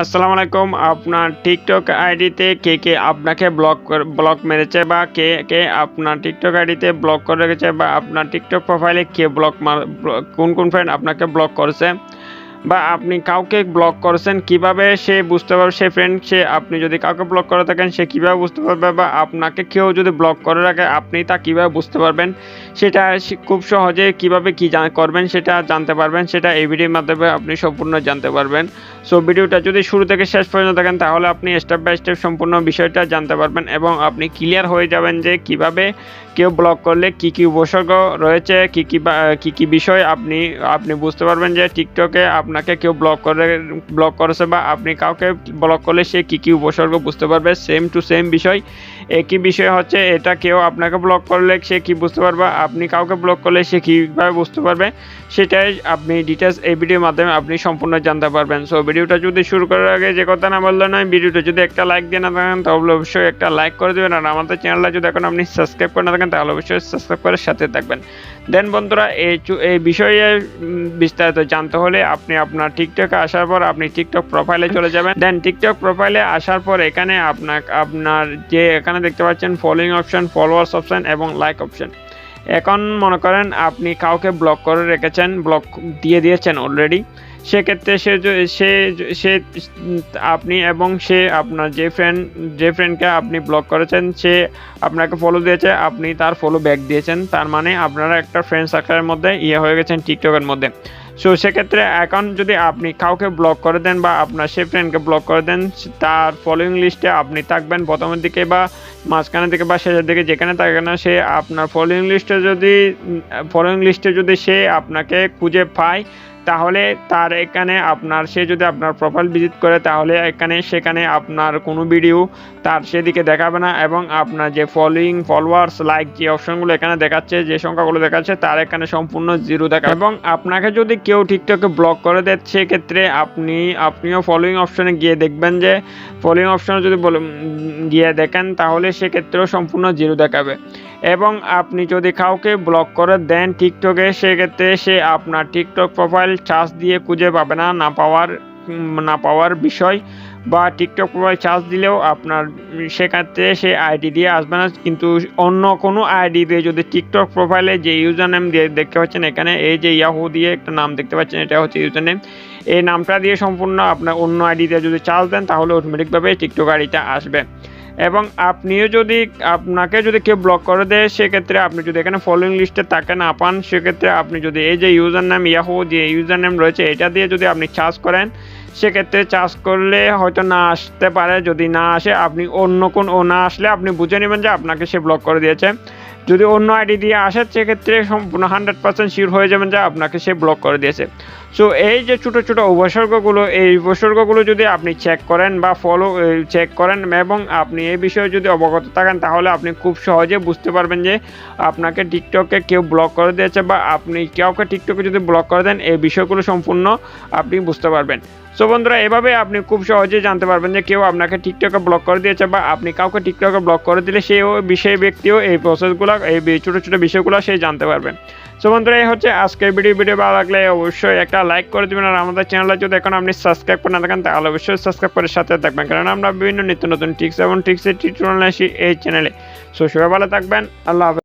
আসসালামু আলাইকুম। আপনার টিকটক আইডিতে কে কে আপনাকে ব্লক ব্লক মেরেছে বা কে কে আপনার টিকটক আইডিতে ব্লক করে রেখেছে বা আপনার টিকটক প্রোফাইলে কে ব্লক কোন কোন ফ্রেন্ড আপনাকে ব্লক করেছে? বা আপনি কাউকে ব্লক করেছেন, কীভাবে সে বুঝতে পারবে? সে ফ্রেন্ড সে আপনি যদি কাউকে ব্লক করে থাকেন, সে কীভাবে বুঝতে পারবে? বা আপনাকে কেউ যদি ব্লক করে রাখে, আপনি তা কীভাবে বুঝতে পারবেন? সেটা খুব সহজে কীভাবে কি করবেন, সেটা জানতে পারবেন, সেটা এই ভিডিওর মাধ্যমে আপনি সম্পূর্ণ জানতে পারবেন। সো ভিডিওটা যদি শুরু থেকে শেষ পর্যন্ত দেখেন, তাহলে আপনি স্টেপ বাই স্টেপ সম্পূর্ণ বিষয়টা জানতে পারবেন এবং আপনি ক্লিয়ার হয়ে যাবেন যে কীভাবে কেউ ব্লক করলে কি কি উপসর্গ রয়েছে, কি কি কি কি বিষয় আপনি আপনি বুঝতে পারবেন যে টিকটকে আপনাকে কেউ ব্লক করে ব্লক করেছে বা আপনি কাউকে ব্লক করলে সে কি কি উপসর্গ বুঝতে পারবে সেম টু সেম বিষয়। একই বিষয় হচ্ছে, এটা কেউ আপনাকে ব্লক করলে সে কি বুঝতে পারবে? আপনি কাউকে ব্লক করলে সে কীভাবে বুঝতে পারবে? সেটাই আপনি ডিটেলস এই ভিডিওর মাধ্যমে আপনি সম্পূর্ণ জানতে পারবেন। সো ভিডিওটা যদি শুরু করার আগে যে কথা না বললে নয় ভিডিওটা যদি একটা লাইক দিয়ে না থাকেন, তাহলে অবশ্যই একটা লাইক করে দেবেন। আর আমাদের চ্যানেলটা যদি এখন আপনি সাবস্ক্রাইব করে না থাকেন, তাহলে অবশ্যই সাবস্ক্রাইব করে সাথে থাকবেন। দেন বন্ধুরা, এই এই বিষয়ে বিস্তারিত জানতে হলে আপনি আপনার টিকটকে আসার পর আপনি টিকটক প্রোফাইলে চলে যাবেন। দেন টিকটক প্রোফাইলে আসার পর এখানে আপনার আপনার যে এখানে দেখতে পাচ্ছেন ফলোয়িং অপশন ফলোয়ার্স অপশন এবং লাইক অপশন এখন মনে করেন আপনি কাউকে ব্লক করে রেখেছেন ব্লক দিয়ে দিয়েছেন অলরেডি সেক্ষেত্রে সে সে সে আপনি এবং সে আপনার যে ফ্রেন্ড যে ফ্রেন্ডকে আপনি ব্লক করেছেন, সে আপনাকে ফলো দিয়েছে, আপনি তার ফলো ব্যাক দিয়েছেন। তার মানে আপনারা একটা ফ্রেন্ড সার্কেলের মধ্যে ইয়ে হয়ে গেছেন টিকটকের মধ্যে। সো সেক্ষেত্রে এখন যদি আপনি কাউকে ব্লক করে দেন বা আপনার সে ফ্রেন্ডকে ব্লক করে দেন, তার ফলোইং লিস্টে আপনি থাকবেন প্রথমের দিকে বা মাঝখানের দিকে বা শেষের দিকে যেখানে থাকে না, সে আপনার ফলোইং লিস্টে যদি ফলোইং লিস্টে যদি সে আপনাকে খুঁজে পায় তাহলে তার এখানে আপনার, সে যদি আপনার প্রোফাইল ভিজিট করে, তাহলে এখানে, সেখানে আপনার কোনো ভিডিও তার সেদিকে দেখাবে না এবং আপনার যে ফলোইং ফলোয়ার্স লাইক যে অপশনগুলো এখানে দেখাচ্ছে, যে সংখ্যাগুলো দেখাচ্ছে, তার এখানে সম্পূর্ণ জিরো দেখা এবং আপনাকে যদি কেউ টিকটকে ব্লক করে দেয়, সেক্ষেত্রে আপনি, আপনিও ফলোইং অপশনে গিয়ে দেখবেন যে ফলোইং অপশনে যদি গিয়ে দেখেন, তাহলে সেক্ষেত্রেও সম্পূর্ণ জিরো দেখাবে। এবং আপনি যদি কাউকে ব্লক করে দেন টিকটকে সেক্ষেত্রে সে আপনার টিকটক প্রোফাইল চার্জ দিয়ে খুঁজে পাবে না না পাওয়ার না পাওয়ার বিষয় বা টিকটক প্রোফাইল চার্জ দিলেও আপনার, সেক্ষেত্রে সে আইডি দিয়ে আসবে না। কিন্তু অন্য কোনো আইডি দিয়ে যদি টিকটক প্রোফাইলে যে ইউজার নেম দিয়ে দেখতে পাচ্ছেন এখানে, এই যে ইয়াহু দিয়ে একটা নাম দেখতে পাচ্ছেন, এটা হচ্ছে ইউজার নেম এই নামটা দিয়ে সম্পূর্ণ আপনার অন্য আইডি দিয়ে যদি চার্জ দেন, তাহলে অটোমেটিকভাবে টিকটক আইডিটা আসবে। এবং আপনিও যদি আপনাকে যদি কেউ ব্লক করে দেয়, সেক্ষেত্রে আপনি যদি এখানে ফলোইং লিস্টে তাকে না পান, সেক্ষেত্রে আপনি যদি এই যে ইউজার নাম ইয়াহু যে ইউজার নেম রয়েছে, এটা দিয়ে যদি আপনি চার্জ করেন, সেক্ষেত্রে চার্জ করলে হয়তো না আসতে পারে। যদি না আসে, আপনি অন্য কোন ও না আসলে আপনি বুঝে নেবেন যে আপনাকে সে ব্লক করে দিয়েছে। যদি অন্য আইডি দিয়ে আসে, সেক্ষেত্রে সম্পূর্ণ হান্ড্রেড পার্সেন্ট শিওর হয়ে যাবেন যে আপনাকে সে ব্লক করে দিয়েছে। সো এই যে ছোটো ছোটো উপসর্গগুলো, এই উপসর্গগুলো যদি আপনি চেক করেন বা ফলো চেক করেন এবং আপনি এই বিষয়ে যদি অবগত থাকেন, তাহলে আপনি খুব সহজে বুঝতে পারবেন যে আপনাকে টিকটকে কেউ ব্লক করে দিয়েছে বা আপনি কাউকে টিকটকে যদি ব্লক করে দেন, এই বিষয়গুলো সম্পূর্ণ আপনি বুঝতে পারবেন। সো বন্ধুরা, এভাবে আপনি খুব সহজে জানতে পারবেন যে কেউ আপনাকে টিকটকে ব্লক করে দিয়েছে বা আপনি কাউকে টিকটকে ব্লক করে দিলে সেও বিষয় ব্যক্তিও এই প্রসেসগুলো এই ছোটো ছোটো বিষয়গুলো সে জানতে পারবে। সো বন্ধুরা, এই হচ্ছে আজকের ভিডিও ভিডিও ভালো লাগলে অবশ্যই একটা লাইক করে দেবেন আর আমাদের চ্যানেলটা যদি এখন আপনি সাবস্ক্রাইব করে না থাকেন, তাহলে অবশ্যই সাবস্ক্রাইব করে সাথে থাকবেন। কারণ আমরা বিভিন্ন নিত্য নতুন টিক্স এবং টিক্সের টিউটোরিয়াল আসি এই চ্যানেলে সো সবাই ভালো থাকবেন। আল্লাহ